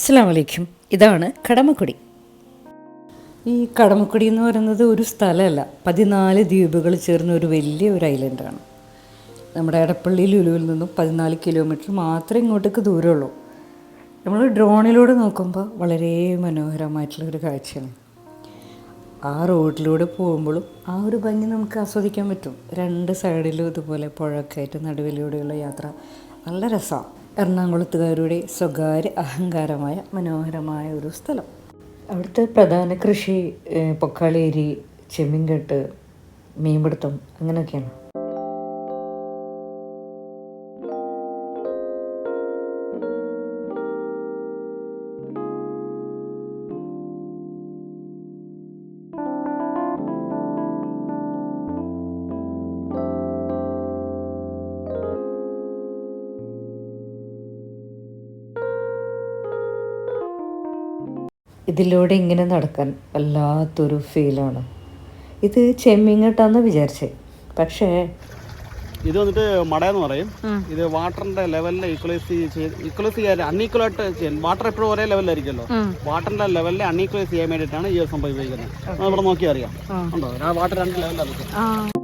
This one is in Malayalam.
അസ്സാം വലൈക്കും ഇതാണ് കടമക്കുടി. ഈ കടമക്കുടി എന്ന് പറയുന്നത് ഒരു സ്ഥലമല്ല. പതിനാല് ദ്വീപുകൾ ചേർന്ന ഒരു വലിയ ഒരു ഐലൻഡാണ്. നമ്മുടെ എടപ്പള്ളി ലുലുവിൽ നിന്നും പതിനാല് കിലോമീറ്റർ മാത്രമേ ഇങ്ങോട്ടേക്ക് ദൂരമുള്ളൂ. നമ്മൾ ഡ്രോണിലൂടെ നോക്കുമ്പോൾ വളരെ മനോഹരമായിട്ടുള്ള ഒരു കാഴ്ചയാണ്. ആ റോഡിലൂടെ പോകുമ്പോഴും ആ ഒരു ഭംഗി നമുക്ക് ആസ്വദിക്കാൻ പറ്റും. രണ്ട് സൈഡിലും ഇതുപോലെ പുഴക്കായിട്ട് നടുവിലൂടെയുള്ള യാത്ര നല്ല രസമാണ് എറണാകുളത്തുകാരുടെ സ്വകാര്യ അഹങ്കാരമായ മനോഹരമായ ഒരു സ്ഥലം. അവിടുത്തെ പ്രധാന കൃഷി പൊക്കാളേരി ചെമ്മീൻകെട്ട് മീൻപിടുത്തം അങ്ങനെയൊക്കെയാണ്. ഇതിലൂടെ ഇങ്ങനെ നടക്കാൻ വല്ലാത്തൊരു ഫീലാണ്. ഇത് ചെമ്മീൻകെട്ടാന്ന് വിചാരിച്ചേ. പക്ഷേ ഇത് വന്നിട്ട് മട എന്ന് പറയും ഇത് വാട്ടറിന്റെ ലെവലിനെ ഈക്വലൈസ് ചെയ്ത് ഈക്വലൈസ് ചെയ്യാൻ അൺഈക്വൽ ആയിട്ട് ചെയ്യാൻ. വാട്ടർ എപ്പോഴും ഒരേ ലെവലിലായിരിക്കുമല്ലോ. വാട്ടറിന്റെ ലെവലിനെ അൺഈക്വലൈസ് ചെയ്യാൻ വേണ്ടിയിട്ടാണ് ഈ ഒരു സംഭവം ഉപയോഗിക്കുന്നത്. ഇവിടെ നോക്കിയാൽ അറിയാം. ഉണ്ടോ? ആ വാട്ടർ രണ്ട് ലെവലിലാണ്